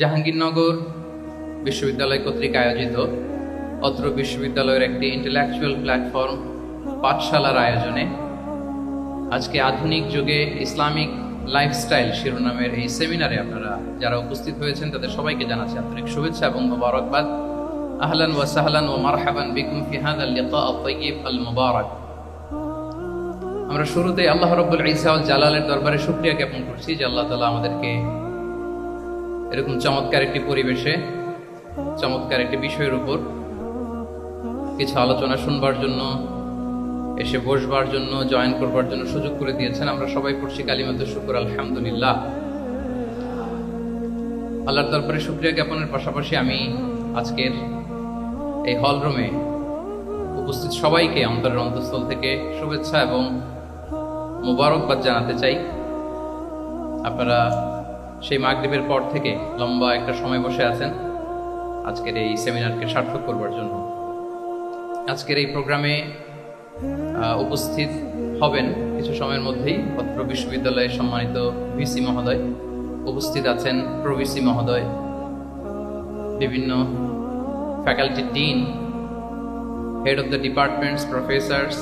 জাহাঙ্গীরনগর বিশ্ববিদ্যালয় কর্তৃক আয়োজিত অত্র বিশ্ববিদ্যালয়ের একটি ইন্টেলেকচুয়াল প্ল্যাটফর্ম পাঠশালার আয়োজনে আজকে আধুনিক যুগে ইসলামিক লাইফস্টাইল শিরোনামের এই সেমিনারে আপনারা যারা উপস্থিত হয়েছেন, তাদের সবাইকে জানাচ্ছি আন্তরিক শুভেচ্ছা এবং মোবারকবাদ। আহলান ওয়া সাহলান ও মারহাবান বিকুম ফি হাদাল লিকা আত-তাইয়িব আল মুবারাক আমরা শুরুতে আল্লাহ রাব্বুল ওয়াল জালালের দরবারে শুকরিয়া জ্ঞাপন করছি যে আল্লাহ তাআলা আমাদেরকে এরকম চমৎকার একটি পরিবেশে, চমৎকার একটি বিষয়ের উপর কিছু আলোচনা শুনবার জন্য, এসে বসবার জন্য, জয়েন করবার জন্য সুযোগ করে দিয়েছেন। আমরা সবাই পড়ছি কালিমাত শুকুর, আলহামদুলিল্লাহ। আল্লাহর দরবারে শুক্রিয়া জ্ঞাপনের পাশাপাশি আমি আজকের এই হল রুমে উপস্থিত সবাইকে অন্তরের অন্তঃস্থল থেকে শুভেচ্ছা এবং মোবারকবাদ জানাতে চাই। আপনারা সেই মাগরিবের পর থেকে লম্বা একটা সময় বসে আছেন। আজকের এই সেমিনারকে সার্থক করবার জন্য। আজকের এই প্রোগ্রামে উপস্থিত হবেন কিছু সময়ের মধ্যেই পত্র বিশ্ববিদ্যালয়ের সম্মানিত ভিসি মহোদয়। উপস্থিত আছেন প্রভিসি মহোদয়, বিভিন্ন faculty dean, head of the departments, professors,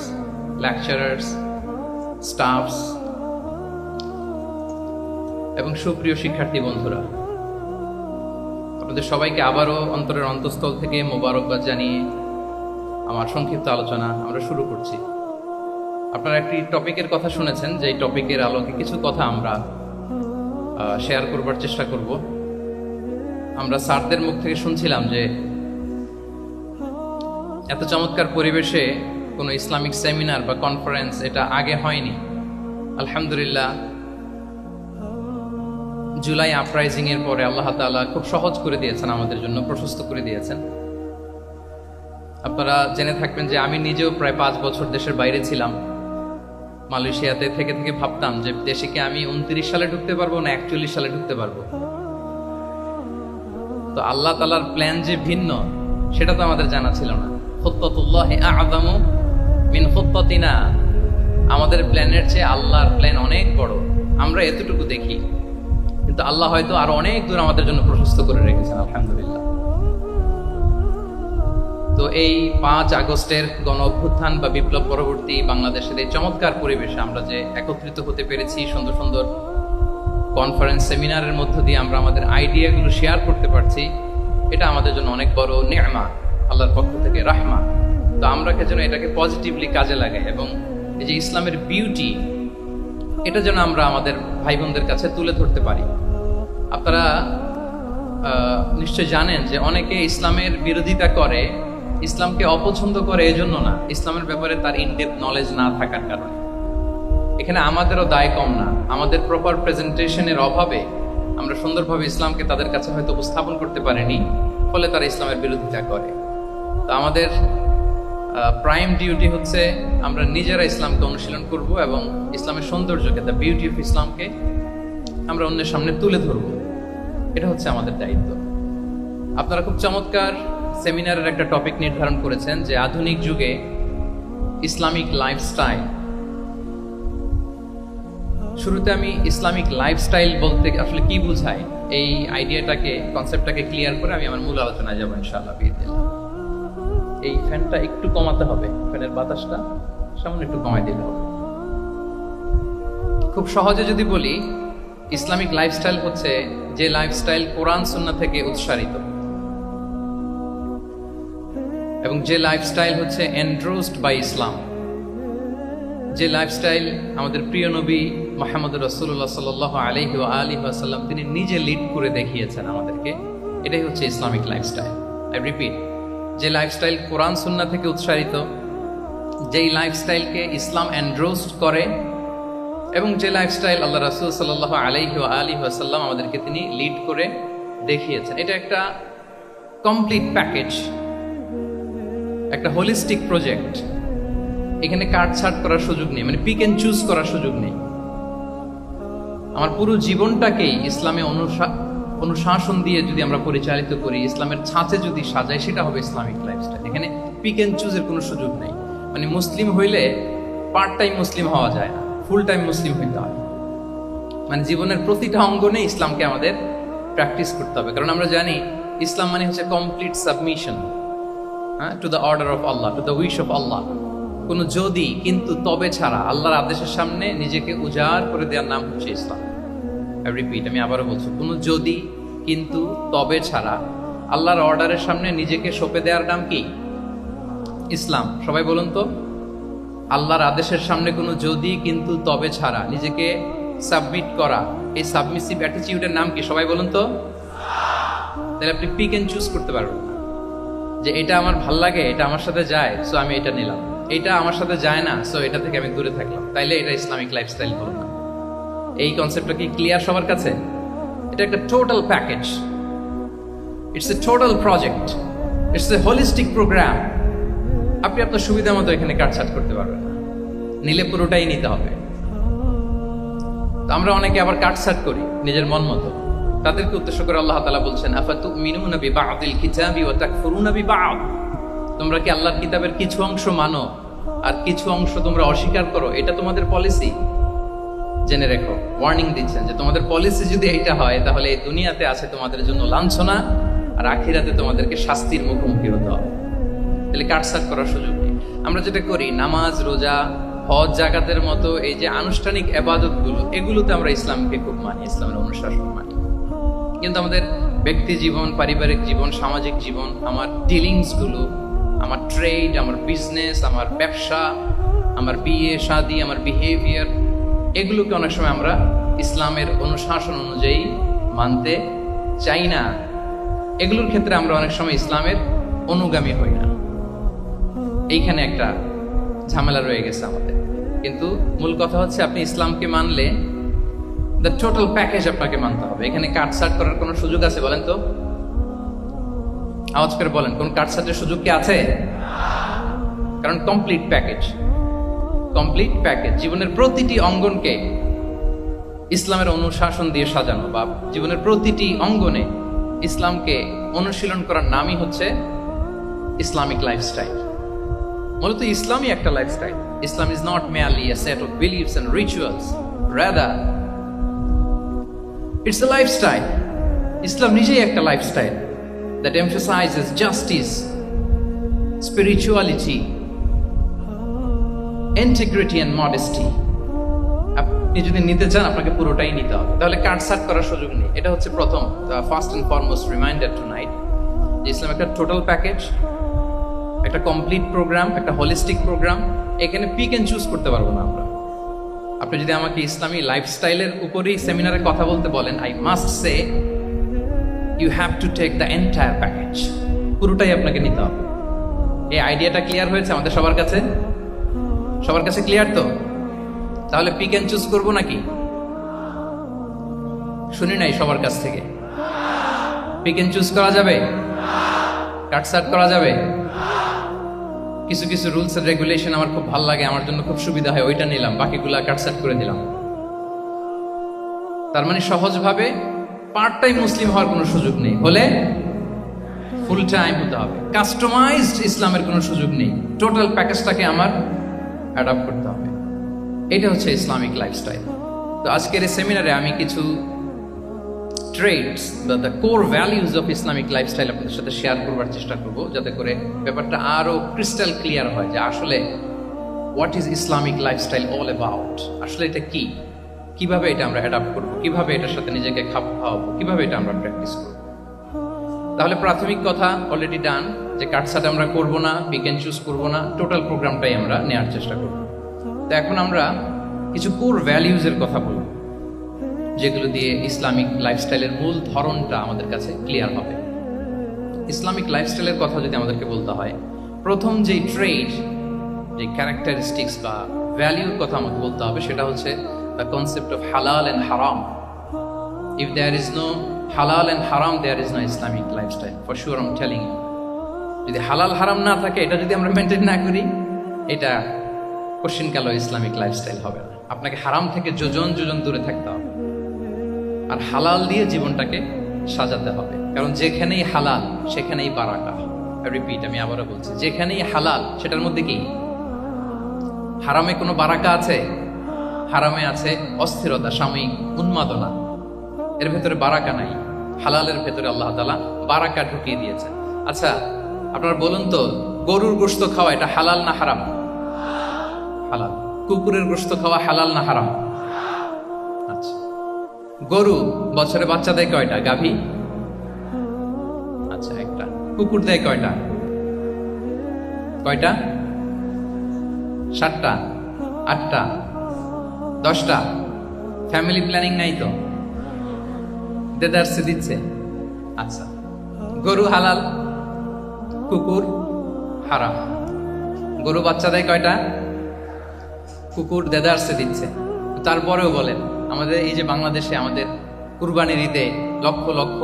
lecturers, staffs এবং সুপ্রিয় শিক্ষার্থী বন্ধুরা, আপনাদের সবাইকে আবারও অন্তরের অন্তঃস্থল থেকে মোবারকবাদ জানিয়ে আমার সংক্ষিপ্ত আলোচনা আমরা শুরু করছি। আপনারা একটি টপিকের কথা শুনেছেন যে টপিকের আলোকে কিছু কথা আমরা শেয়ার করবার চেষ্টা করব। আমরা স্যারদের মুখ থেকে শুনছিলাম যে, এত চমৎকার পরিবেশে কোনো ইসলামিক সেমিনার বা কনফারেন্স এটা আগে হয়নি। আলহামদুলিল্লাহ জুলাই আপরাইজিং এর পরে আল্লাহ তাআলা খুব সহজ করে দিয়েছেন আমাদের জন্য, প্রশস্ত করে দিয়েছেন। আপনারা জেনে থাকবেন যে আমি নিজেও প্রায় পাঁচ বছর দেশের বাইরে ছিলাম। মালয়েশিয়াতে থেকে থেকে ভাবতাম যে দেশে কি আমি উনত্রিশ সালে ঢুকতে পারব না একচল্লিশ সালে ঢুকতে পারব। তো আল্লাহ তালার প্ল্যান যে ভিন্ন, সেটা তো আমাদের জানা ছিল না। আমাদের প্ল্যানের চেয়ে আল্লাহর প্ল্যান অনেক বড়। আমরা এতটুকু দেখি। কিন্তু আল্লাহ হয়তো আরও অনেক দূর আমাদের জন্য প্রশস্ত করে রেখেছেন, আলহামদুলিল্লাহ। তো এই পাঁচ আগস্টের গণ অভ্যুত্থান বা বিপ্লব পরবর্তী বাংলাদেশের এই চমৎকার পরিবেশে আমরা যে একত্রিত হতে পেরেছি, সুন্দর সুন্দর কনফারেন্স সেমিনারের মধ্য দিয়ে আমরা আমাদের আইডিয়াগুলো শেয়ার করতে পারছি, এটা আমাদের জন্য অনেক বড় নেমা আল্লাহর পক্ষ থেকে রাহমা। তো আমরা যেন এটাকে পজিটিভলি কাজে লাগাই এবং এই যে ইসলামের বিউটি এটা যেন আমরা আমাদের ভাই বোনদের কাছে তুলে ধরতে পারি। আপনারা নিশ্চয় জানেন যে অনেকে ইসলামের বিরোধিতা করে, ইসলামকে অপছন্দ করে এজন্য না। ইসলামের ব্যাপারে তার ইনডেপ নলেজ না থাকার কারণে। এখানে আমাদেরও দায় কম না। আমাদের প্রপার প্রেজেন্টেশনের অভাবে আমরা সুন্দরভাবে ইসলামকে তাদের কাছে হয়তো উপস্থাপন করতে পারিনি, ফলে তারা ইসলামের বিরোধিতা করে। তো আমাদের প্রাইম ডিউটি হচ্ছে আমরা নিজেরা ইসলামকে অনুশীলন করব এবং ইসলামের সৌন্দর্যকে দ্য বিউটি অফ ইসলামকে আমরা অন্যের সামনে তুলে ধরব। এটা হচ্ছে আমাদের দায়িত্ব। আপনারা খুব চমৎকার সেমিনারের একটা টপিক নির্ধারণ করেছেন যে আধুনিক যুগে ইসলামিক লাইফস্টাইল। শুরুতে আমি ইসলামিক লাইফস্টাইল বলতে আসলে কি বুঝাই, এই আইডিয়াটাকে, কনসেপ্টটাকে ক্লিয়ার করে আমি আমার মূল আলোচনায় যাব ইনশাআল্লাহ বিদিল্লাহ এই ফ্যানটা একটু কমাতে হবে, ফ্যানের বাতাসটা সামনে একটু কমাই দিলে হবে। খুব সহজে যদি বলি ইসলামিক লাইফস্টাইল হচ্ছে যে লাইফস্টাইল কোরআন সুন্না থেকে উৎসারিত। এবং যে লাইফস্টাইল হচ্ছে এন্ড্রোসড বাই ইসলাম যে লাইফস্টাইল আমাদের প্রিয় নবী মোহাম্মদ রসুল্লাহ সাল আলহি আলী আসাল্লাম তিনি নিজে লিড করে দেখিয়েছেন আমাদেরকে। এটাই হচ্ছে ইসলামিক লাইফস্টাইল আই রিপিট যে লাইফস্টাইল কোরআন সুন্না থেকে উৎসারিত, যেই লাইফস্টাইলকে ইসলাম এন্ড্রোস্ট করে এবং যে লাইফস্টাইল আল্লাহ রাসুল সাল্লাহ আলাইহি আলী আসাল্লাম আমাদেরকে তিনি লিড করে দেখিয়েছেন। এটা একটা কমপ্লিট প্যাকেজ একটা হোলিস্টিক প্রজেক্ট এখানে কাটছাট করার সুযোগ নেই মানে পিক এন্ড চুজ করার সুযোগ নেই। আমার পুরো জীবনটাকেই ইসলামে অনুশাসন দিয়ে যদি আমরা পরিচালিত করি, ইসলামের ছাঁচে যদি সাজাই, সেটা হবে ইসলামিক লাইফস্টাইল এখানে পিক এন্ড চুজের কোনো সুযোগ নেই। মানে মুসলিম হইলে পার্ট টাইম মুসলিম হওয়া যায় না। ফুল টাইম মুসলিম হইতে হয়। মানে জীবনের প্রতিটা অঙ্গনে ইসলামকে আমাদের প্র্যাকটিস করতে হবে। কারণ আমরা জানি, ইসলাম মানে হচ্ছে কমপ্লিট সাবমিশন হ্যাঁ to the order of Allah to the wish of Allah কোনো যদি, কিন্তু তবে ছাড়া আল্লাহর আদেশের সামনে নিজেকে উজাড় করে দেওয়ার নাম হচ্ছে ইসলাম। রিপিট আমি আবারও বলছি, কোনো যদি, কিন্তু তবে ছাড়া আল্লাহর অর্ডারের সামনে নিজেকে সঁপে দেওয়ার নাম কি? ইসলাম। সবাই বলুন তো। আল্লাহর আদেশের সামনে কোনো যদি, কিন্তু তবে ছাড়া। নিজেকে সাবমিট করা। এই সাবমিসিভ অ্যাটিটিউডের নাম কি? সবাই বলুন তো। তাহলে আপনি পিক এন্ড চুজ করতে পারবেন। যে এটা আমার ভালো লাগে, এটা আমার সাথে যায় সো আমি এটা নিলাম। এটা আমার সাথে যায় না সো এটা থেকে আমি দূরে থাকলাম। তাইলে এটা ইসলামিক লাইফস্টাইল হলো না এই কনসেপ্টটা কি ক্লিয়ার সবার কাছে? এটা একটা total package it's a total project it's a holistic program আপনি আপনার সুবিধা মতো এখানে কাটছাট করতে পারবেন। না নিলে পুরোটাই নিতে হবে। তো আমরা অনেকে আবার কাটছাট করি, নিজের মন মতো। তাদেরকে উদ্দেশ্য করে আল্লাহ তালা বলছেন আফাতু মিনুনা বিবাদিল কিতাবি ওয়া তাকফুরুনা বিবাদ? তোমরা কি আল্লাহর কিতাবের কিছু অংশ মানো? আর কিছু অংশ তোমরা অস্বীকার করো? এটা তোমাদের পলিসি জেনে রেখো ওয়ার্নিং দিচ্ছেন যে তোমাদের পলিসি যদি এইটা হয়, তাহলে এই দুনিয়াতে আছে তোমাদের জন্য লাঞ্ছনা, আর আখিরাতে তোমাদেরকে শাস্তির মুখোমুখি হতে হবে। তাহলে কাটসাট করার সুযোগ নেই। আমরা যেটা করি, নামাজ, রোজা, হজ, জাকাতের মতো এই যে আনুষ্ঠানিক এবাদতগুলো এগুলোতে আমরা ইসলামকে খুব মানি, ইসলামের অনুশাসন মানি। কিন্তু আমাদের ব্যক্তি জীবন, পারিবারিক জীবন, সামাজিক জীবন, আমার ডিলিংসগুলো আমার ট্রেড, আমার বিজনেস, আমার ব্যবসা, আমার বিয়ে, শাদি, আমার বিহেভিয়ার, এগুলোকে অনেক সময় আমরা ইসলামের অনুশাসন অনুযায়ী মানতে চাই না। এগুলোর ক্ষেত্রে আমরা অনেক সময় ইসলামের অনুগামী হই না। এইখানে একটা ঝামেলা রয়ে গেছে আমাদের। কিন্তু মূল কথা হচ্ছে আপনি ইসলামকে মানলে দ্য টোটাল প্যাকেজ আপনাকে মানতে হবে। এখানে কাটসাট করার কোনো সুযোগ আছে বলেন তো? আওয়াজ করে বলেন, কোন কাটসাটের সুযোগ কি আছে? কারণ কমপ্লিট প্যাকেজ কমপ্লিট প্যাকেজ জীবনের প্রতিটি অঙ্গনকে ইসলামের অনুশাসন দিয়ে সাজানো বা জীবনের প্রতিটি অঙ্গনে ইসলামকে অনুশীলন করার নামই হচ্ছে ইসলামিক লাইফস্টাইল মূলত ইসলামই একটা lifestyle Islam is not merely a set of beliefs and rituals. Rather, it's a lifestyle. Islam নিজেই একটা lifestyle that emphasizes justice, spirituality, integrity and modesty. আপনি যদি নিতে চান, আপনাকে পুরোটাই নিতে হবে। তাহলে কাটসাট করার সুযোগ নেই। এটা হচ্ছে প্রথম first and foremost reminder tonight Islam একটা টোটাল প্যাকেজ একটা কমপ্লিট প্রোগ্রাম একটা হলিস্টিক প্রোগ্রাম এখানে পিক এন্ড চুজ করতে পারব না আমরা। আপনি যদি আমাকে ইসলামী লাইফস্টাইলের উপরেই সেমিনারে কথা বলতে বলেন I must say you have to take the entire package পুরোটাই আপনাকে নিতে হবে। এই আইডিয়াটা ক্লিয়ার হয়েছে আমাদের সবার কাছে? সবার কাছে ক্লিয়ার তো? তাহলে পিক এন্ড চুজ করব নাকি? শুনি নাই সবার কাছ থেকে। পিক এন্ড চুজ করা যাবে? কাটসাট করা যাবে? কিছু কিছু রুলস এন্ড রেগুলেশন আমার খুব ভালো লাগে, আমার জন্য খুব সুবিধা হয়, ওইটা নিলাম, বাকিগুলা কাটসাট করে দিলাম তার মানে সহজভাবে পার্ট টাইম মুসলিম হওয়ার কোনো সুযোগ নেই। হলে ফুল টাইম হতে হবে। কাস্টমাইজড ইসলামের কোনো সুযোগ নেই। টোটাল প্যাকেজটাকে আমার অ্যাডাপ্ট করতে হবে। এটা হচ্ছে ইসলামিক লাইফস্টাইল তো আজকের এই সেমিনারে আমি কিছু ট্রেডস বা the core values of Islamic lifestyle আপনাদের সাথে শেয়ার করবার চেষ্টা করব, যাতে করে ব্যাপারটা আরও ক্রিস্টাল ক্লিয়ার হয় যে আসলে what is Islamic lifestyle all about আসলে এটা কি? কীভাবে এটা আমরা অ্যাডাপ্ট করব? কীভাবে এটার সাথে নিজেকে খাপ খাওয়াবো? কীভাবে এটা আমরা প্র্যাকটিস করব? তাহলে প্রাথমিক কথা অলরেডি ডান যে কাটসাট আমরা করব না অ্যান্ড চুজ করব না টোটাল প্রোগ্রামটাই আমরা নেওয়ার চেষ্টা করব। তো এখন আমরা কিছু কোর ভ্যালিউজের কথা বলব। যেগুলো দিয়ে ইসলামিক লাইফস্টাইলের মূল ধরনটা আমাদের কাছে ক্লিয়ার হবে। ইসলামিক লাইফস্টাইলের কথা যদি আমাদেরকে বলতে হয়, প্রথম যেই ট্রেড যে ক্যারেক্টারিস্টিক্স বা ভ্যালিউর কথা আমাকে বলতে হবে সেটা হচ্ছে the concept of halal and haram if there is no halal and haram there is no Islamic lifestyle for sure I'm telling যদি হালাল হারাম না থাকে, এটা যদি আমরা মেনটেন না করি, এটা কোশ্চিন কালো ইসলামিক লাইফস্টাইল হবে না। আপনাকে হারাম থেকে যোজন যোজন দূরে থাকতে হবে। আর হালাল দিয়ে জীবনটাকে সাজাতে হবে। কারণ যেখানেই হালাল, সেখানেই বারাকা। রিপিট আমি আবারও বলছি, যেখানেই হালাল, সেটার মধ্যে কি? হারামে কোনো বারাকা আছে? হারামে আছে অস্থিরতা, সাময়িক উন্মাদনা। এর ভেতরে বারাকা নাই। হালালের ভেতরে আল্লাহ তালা বারাকা ঢুকিয়ে দিয়েছে আচ্ছা আপনারা বলুন তো, গরুর গোস্ত খাওয়া এটা হালাল না হারাম? হালাল। কুকুরের গোস্ত খাওয়া হালাল না হারাম? গরু বছরে বাচ্চা দেয় কয়টা? গাভী? আচ্ছা একটা। কুকুর দেয় কয়টা? কয়টা? সাতটা। আটটা। দশটা। ফ্যামিলি প্ল্যানিং নাই তো? দেদারসে দিচ্ছে। আচ্ছা। গরু হালাল, কুকুর হারাম। গরু বাচ্চা দেয় কয়টা? কুকুর দেদারসে দিচ্ছে। তারপরেও বলেন। আমাদের এই যে বাংলাদেশে আমাদের কুরবানির ঈদে লক্ষ লক্ষ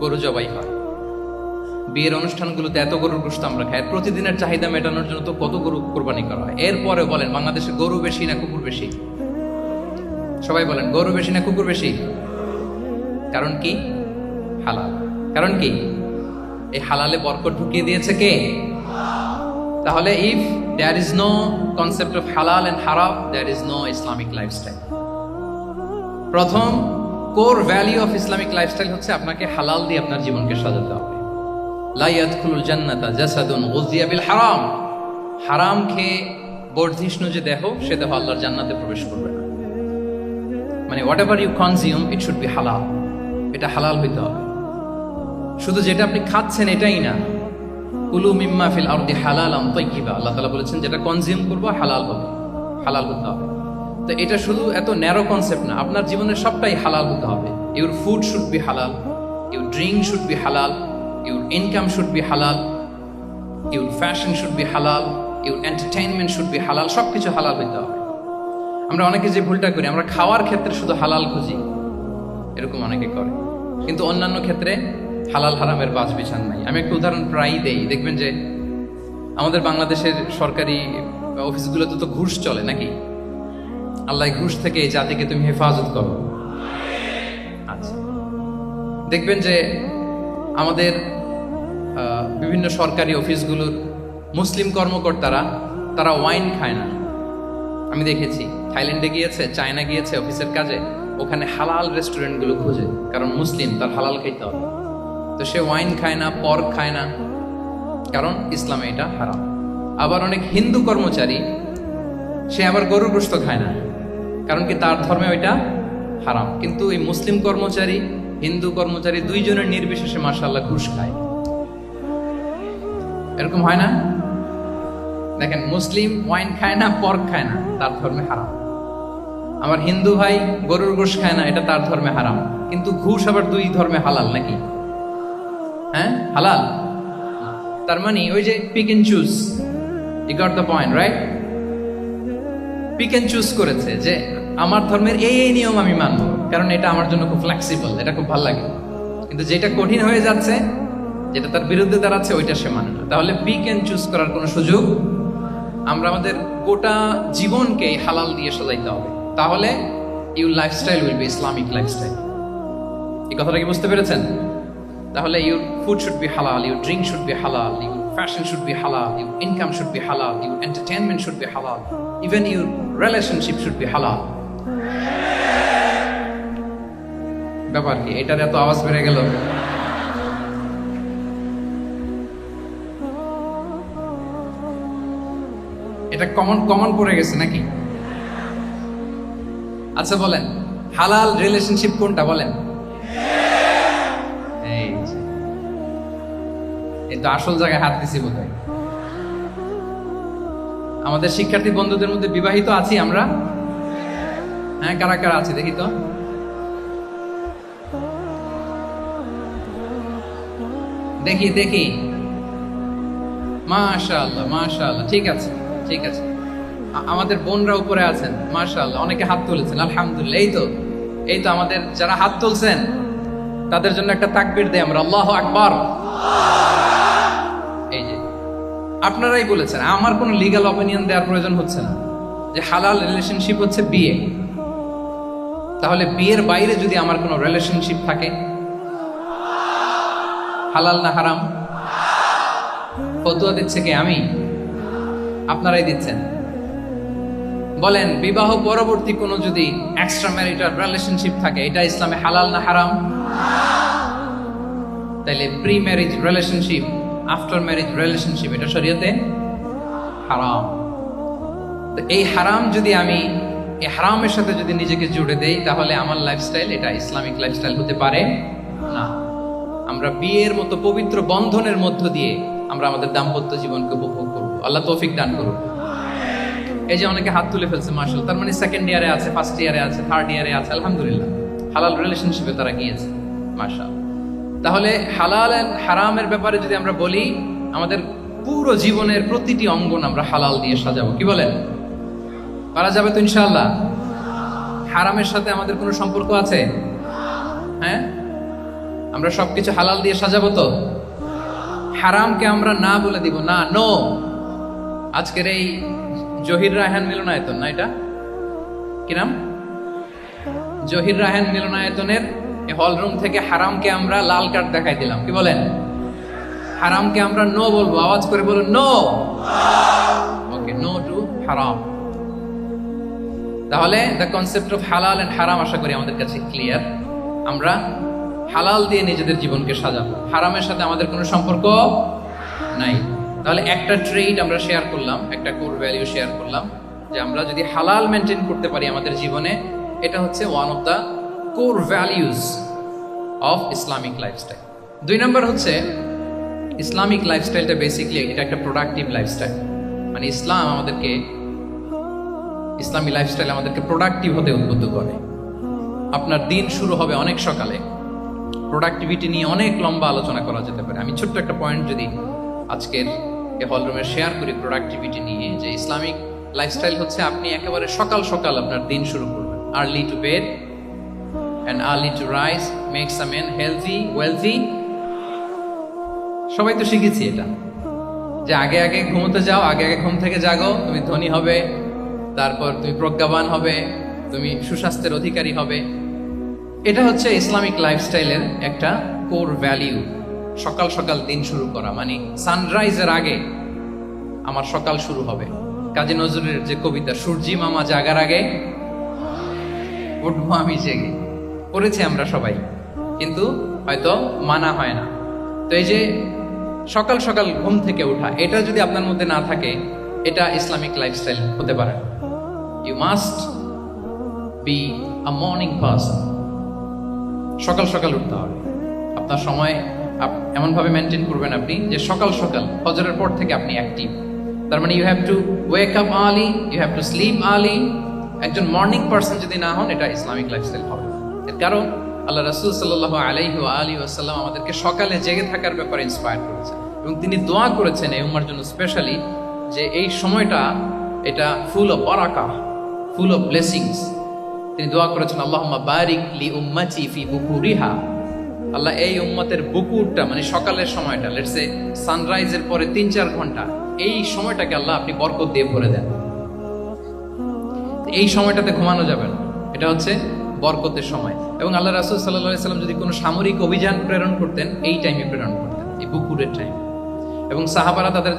গরু জবাই হয়। বিয়ের অনুষ্ঠানগুলোতে এত গরুর গোস্ত আমরা খাই। প্রতিদিনের চাহিদা মেটানোর জন্য তো কত গরু কোরবানি করা হয়। এরপরে বলেন, বাংলাদেশে গরু বেশি না কুকুর বেশি? সবাই বলেন, গরু বেশি না কুকুর বেশি? কারণ কি? হালাল। কারণ কি? এই হালালে বরকত ঢুকিয়ে দিয়েছে কে? তাহলে if there is no concept of halal and haram there is no Islamic lifestyle প্রথম core value of Islamic lifestyle হচ্ছে আপনাকে হালাল দিয়ে আপনার জীবনকে সাজাতে হবে। লাইয়াদখুলুল জান্নাতা জাসাদুন গুযিয়া বিল হারাম। হারাম খেয়ে বর্ধিষ্ণু যে দেহ, সে দেহ আল্লাহর জান্নাতে প্রবেশ করবে না। মানে whatever you consume it should be halal এটা হালাল হইতে হবে। শুধু যেটা আপনি খাচ্ছেন এটাই না। কুলু মিম্মা ফিল আরদি হালালাম তাইয়িবা আল্লাহ তাআলা বলেছেন, যেটা কনজিউম করব, হালাল হবে। হালাল হতে হবে। তো এটা শুধু এত ন্যারো কনসেপ্ট না, আপনার জীবনের সবটাই হালাল হতে হবে। Your food should be halal your drink should be halal your income should be halal your fashion should be halal your entertainment should be halal সব কিছু হালাল হইতে হবে। আমরা অনেকে যে ভুলটা করি, আমরা খাওয়ার ক্ষেত্রে শুধু হালাল খুঁজি, এরকম অনেকে করে। কিন্তু অন্যান্য ক্ষেত্রে হালাল হারামের বাজ বিছান নাই। আমি একটা উদাহরণ প্রায়ই দেই, দেখবেন যে আমাদের বাংলাদেশের সরকারি অফিসগুলোতে তো ঘুষ চলে নাকি? আল্লাহ ঘুষ থেকে এই জাতিকে তুমি হেফাজত করো। আচ্ছা। দেখবেন যে আমাদের বিভিন্ন সরকারি অফিসগুলোর মুসলিম কর্মকর্তারা, তারা ওয়াইন খায় না। আমি দেখেছি, থাইল্যান্ডে গিয়েছে, চায়না গিয়েছে অফিসের কাজে, ওখানে হালাল রেস্টুরেন্টগুলো খুঁজে, কারণ মুসলিম, তার হালাল খাইতে হবে। তো সে ওয়াইন খায় না পর্ক খায় না, কারণ ইসলামে এটা হারাম। আবার অনেক হিন্দু কর্মচারী, সে আবার গরুর গোস্ত খায় না। কারণ কি তার ধর্মে ওইটা হারাম। কিন্তু এই মুসলিম কর্মচারী, হিন্দু কর্মচারী দুইজনের নির্বিশেষে মার্শাল্লাহ ঘুষ খায়। এরকম হয় না? দেখেন, মুসলিম ওয়াইন খায় না, পর্ক খায় না, তার ধর্মে হারাম। আমার হিন্দু ভাই গরুর গোশ খায় না, এটা তার ধর্মে হারাম। কিন্তু ঘুষ আবার দুই ধর্মে হালাল নাকি? হ্যাঁ? হালাল? তার মানে ওই যে pick and choose I got the point right pick and choose করেছে যে আমার ধর্মের এই এই নিয়ম আমি মানব, কারণ এটা আমার জন্য খুব ফ্লেক্সিবল এটা খুব ভালো লাগে। কিন্তু যেটা কঠিন হয়ে যাচ্ছে, যেটা তার বিরুদ্ধে দাঁড়াচ্ছে, ওইটা সে মানে না। তাহলে পিক এন্ড চুজ করার কোনো সুযোগ? আমরা আমাদের গোটা জীবনকে হালাল দিয়ে সাজাইতে হবে। তাহলে your lifestyle will be Islamic lifestyle এই কথাটা কি বুঝতে পেরেছেন? তাহলে your food should be halal your drink should be halal your fashion should be halal your income should be halal your entertainment should be halal even your relationship should be halal ব্যাপার কি? এটার এত আওয়াজ বেড়ে গেল। এটা common common পড়ে গেছে নাকি? আচ্ছা বলেন, হালাল রিলেশনশিপ কোনটা বলেন? এই তো আসল জায়গায় হাত দিছি বোধ আমাদের শিক্ষার্থী বন্ধুদের মধ্যে বিবাহিত আছি আমরা? হ্যাঁ কারা কারা আছে দেখি তো? দেখি দেখি। মাশাআল্লাহ মাশাআল্লাহ। ঠিক আছে ঠিক আছে। আমাদের বোনরা উপরে আছেন, মাশাআল্লাহ। অনেকে হাত তুলেছেন, আলহামদুলিল্লাহ। এই তো এই তো আমাদের যারা হাত তুলছেন, তাদের জন্য একটা তাকবির দেয় আমরা, আল্লাহ আকবার। এই যে, আপনারাই বলেছেন, আমার কোনো লিগ্যাল অপিনিয়ন দেওয়ার প্রয়োজন হচ্ছে না, যে হালাল রিলেশনশিপ হচ্ছে বিয়ে। তাহলে বিয়ের বাইরে যদি আমার কোনো রিলেশনশিপ থাকে হালাল না হারাম? ফতুয়া দিচ্ছে কি? আমি? আপনারাই দিচ্ছেন। বলেন, বিবাহ পরবর্তী কোনো যদি এক্সট্রা ম্যারিটাল রিলেশনশিপ থাকে, এটা ইসলামে হালাল না হারাম? তাইলে pre marriage relationship after marriage relationship এটা শরীয়তে হারাম। তো এই হারাম যদি আমি, এই হারামের সাথে যদি নিজেকে জুড়ে দেই, তাহলে আমার লাইফস্টাইল এটা ইসলামিক লাইফস্টাইল হতে পারে না। আমরা বিয়ের মতো পবিত্র বন্ধনের মধ্য দিয়ে আমরা আমাদের দাম্পত্য জীবনকে উপভোগ করব। আল্লাহ তৌফিক দান করুন। এই যে অনেকে হাত তুলে ফেলছে মার্শাল তার মানে সেকেন্ড ইয়ারে আছে ফার্স্ট ইয়ারে আছে থার্ড ইয়ারে আছে, আলহামদুলিল্লাহ। হালাল রিলেশনশিপে তারা গিয়েছে মার্শাল তাহলে হালাল and হারামের ব্যাপারে যদি আমরা বলি, আমাদের পুরো জীবনের প্রতিটি অঙ্গন আমরা হালাল দিয়ে সাজাবো। কি বলেন? পারা যাবে তো ইনশাল্লাহ হারামের সাথে আমাদের কোনো সম্পর্ক আছে? হ্যাঁ? আমরা সবকিছু হালাল দিয়ে সাজাবো তো? হারামকে আমরা না বলে দিব, না নো আজকের এই জহির রায়হান মিলনায়তন, না এটা? কি নাম? জহির রায়হান মিলনায়তনের হল রুম থেকে হারামকে আমরা লাল কার্ড দেখাই দিলাম, কি বলেন? হারামকে আমরা নো বলব, আওয়াজ করে বলুন no okay no to haram তাহলে the concept of halal and haram আশা করি আমাদের কাছে ক্লিয়ার আমরা হালাল দিয়ে নিজেদের জীবনকে সাজাবো। হারামের সাথে আমাদের কোনো সম্পর্ক নাই। তাহলে একটা ট্রেড আমরা শেয়ার করলাম, একটা কোর ভ্যালিউ শেয়ার করলাম, যে আমরা যদি হালাল মেনটেন করতে পারি আমাদের জীবনে, এটা হচ্ছে one of the core values of Islamic lifestyle দুই নম্বর হচ্ছে ইসলামিক লাইফস্টাইলটা বেসিকলি এটা একটা প্রোডাক্টিভ লাইফস্টাইল মানে ইসলাম আমাদেরকে, ইসলামী লাইফস্টাইল আমাদেরকে প্রোডাক্টিভ হতে উদ্বুদ্ধ করে। আপনার দিন শুরু হবে অনেক সকালে। প্রোডাক্টিভিটি নিয়ে অনেক লম্বা আলোচনা করা যেতে পারে। আমি ছোট্ট একটা পয়েন্ট যদি আজকের এই হলরুমে শেয়ার করি প্রোডাক্টিভিটি নিয়ে, যে ইসলামিক লাইফস্টাইল হচ্ছে আপনি একেবারে সকাল সকাল আপনার দিন শুরু করবেন। Early to bed and early to rise makes a man healthy wealthy সবাই তো শিখেছি এটা। যে আগে আগে ঘুমোতে যাও, আগে আগে ঘুম থেকে জাগো, তুমি ধনী হবে, তারপর তুমি প্রজ্ঞাবান হবে, তুমি সুস্বাস্থ্যের অধিকারী হবে। এটা হচ্ছে ইসলামিক লাইফস্টাইলের একটা কোর ভ্যালিউ। সকাল সকাল দিন শুরু করা মানে সানরাইজের আগে আমার সকাল শুরু হবে। কাজী নজরুলের যে কবিতা, সূর্যি মামা জাগার আগে উঠবো আমি জেগে। পড়েছি আমরা সবাই, কিন্তু হয়তো মানা হয় না। তো এই যে সকাল সকাল ঘুম থেকে ওঠা, এটা যদি আপনার মধ্যে না থাকে, এটা ইসলামিক লাইফস্টাইল হতে পারে। You must be a morning person সকাল সকাল উঠতে হবে। আপনার সময় এমনভাবে মেনটেন করবেন আপনি যে সকাল সকাল ফজরের পর থেকে আপনি অ্যাক্টিভ তার মানে you have to wake up early you have to sleep early একজন মর্নিং পার্সন যদি না হন, এটা ইসলামিক লাইফস্টাইল হবে। এর কারণ আল্লাহ রাসুল সাল্লাহ আলাইহি আলী আসাল্লাম আমাদেরকে সকালে জেগে থাকার ব্যাপারে ইন্সপায়ার করেছেন। এবং তিনি দোয়া করেছেন এই উম্মার জন্য স্পেশালি যে এই সময়টা এটা ফুল অফ বারাকা ফুল অফ ব্লেসিংস তিনি দোয়া করেছেন আল্লাহ বারিক লি উম্মাচি ফি বুকুরিহা। আল্লাহ, এই উম্মতের বুকুরটা মানে সকালের সময়টা লেটসে সানরাইজের পরে তিন চার ঘণ্টা, এই সময়টাকে আল্লাহ আপনি বরকত দিয়ে ভরে দেন। এই সময়টাতে ঘুমানো যাবে না। এটা হচ্ছে বরকতের সময়। এবং আল্লাহ রাসুল সাল্লাহ সাল্লাম যদি কোনো সামরিক অভিযান প্রেরণ করতেন, এই টাইমে প্রেরণ করতেন, এই বুকুরের টাইম এবং সাহাবারা তাদের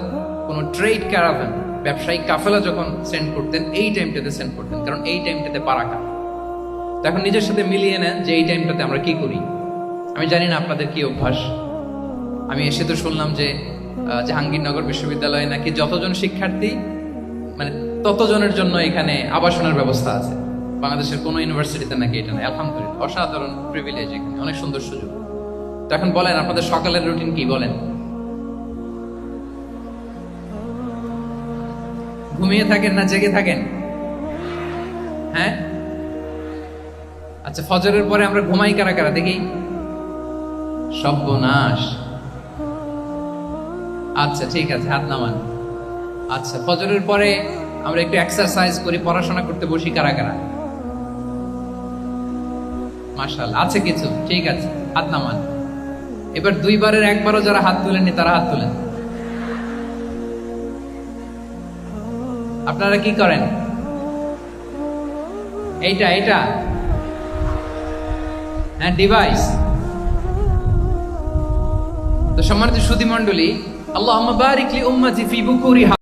কোনো ট্রেড ক্যারাভ্যান ব্যবসায়িক কাফেলা যখন সেন্ড করতেন, এই টাইমটাতে সেন্ড করতেন, কারণ এই টাইমটাতে পারাকা এখন নিজের সাথে মিলিয়ে নেন যে এই টাইমটাতে আমরা কি করি। আমি জানি না আপনাদের কি অভ্যাস। আমি এসে তো শুনলাম যে জাহাঙ্গীরনগর বিশ্ববিদ্যালয়ে নাকি যতজন শিক্ষার্থী মানে ততজনের জন্য এখানে আবাসনের ব্যবস্থা আছে। বাংলাদেশের কোনো ইউনিভার্সিটিতে নাকি এটা নেই। আলহামদুলিল্লাহ, অসাধারণ প্রিভিলেজ এখানে, অনেক সুন্দর সুযোগ। তো এখন বলেন, আপনাদের সকালের রুটিন কি? বলেন। ঘুমিয়ে থাকেন না জেগে থাকেন? হ্যাঁ? আচ্ছা ফজরের পরে আমরা ঘুমাই কারা কারা? দেখি। সর্বনাশ আচ্ছা ঠিক আছে, হাত নামান। আচ্ছা ফজরের পরে আমরা একটু এক্সারসাইজ করি, পড়াশোনা করতে বসি কারা কারা? মার্শাল আছে কিছু, ঠিক আছে, হাত নামান। এবার দুইবারের একবারও যারা হাত তুলেননি তারা হাত তুলেন। আপনারা কি করেন? এইটা এইটা। হ্যাঁ ডিভাইস তো সম্মানিত সুধী মণ্ডলী আল্লাহ বারিকলি উম্মাজি ফি বুকুরিহা